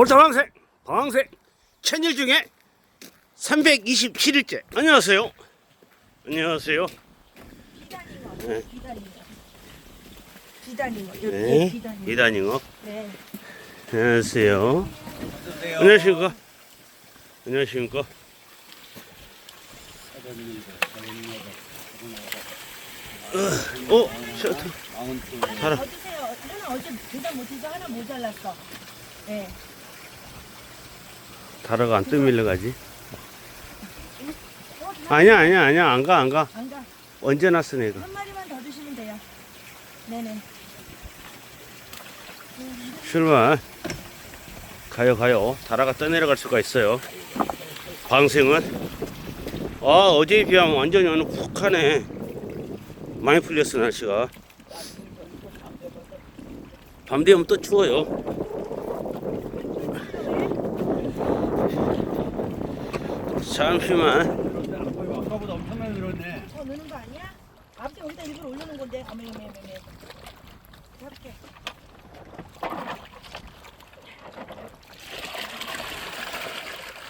오늘 방생 방생 천일 중에 327일째 안녕하세요 안녕하세요 비단잉어. 네. 비단잉어. 네 비단잉어. 네. 안녕하세요 안녕하십니까 안녕하십니까 어 셔터 달아 더 주세요. 하나 어제 계산 못해서 하나 모자랐어. 네. 달아가 안 떠밀려 가지. 아니야 아니야 아니야. 안 가 안 가. 안 가. 언제 났어 내가 한 마리만 더 주시면 돼요. 네네. 출발 가요 가요. 다라가 떠내려갈 수가 있어요. 방생은. 아 어제에 비하면 완전히 오늘 푹 하네. 많이 풀렸어 날씨가. 밤 되면 또 추워요 잠시만 아까보다 엄청나게 늘었네. 더 넣는 거 아니야? 아버지 여기다 일부러 올려놓은 건데. 어메 어메 어메 어메. 이렇게.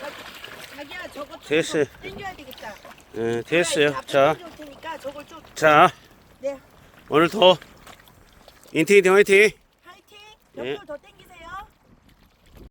자- 자기야 저거 좀 됐어요. 더 당겨야 되겠다. 예, 됐어요 내가 자 앞에 테니까 저걸 좀 자, 네. 오늘도 인테이팅 화이팅! 화이팅! 네. 옆으로 더 당겨.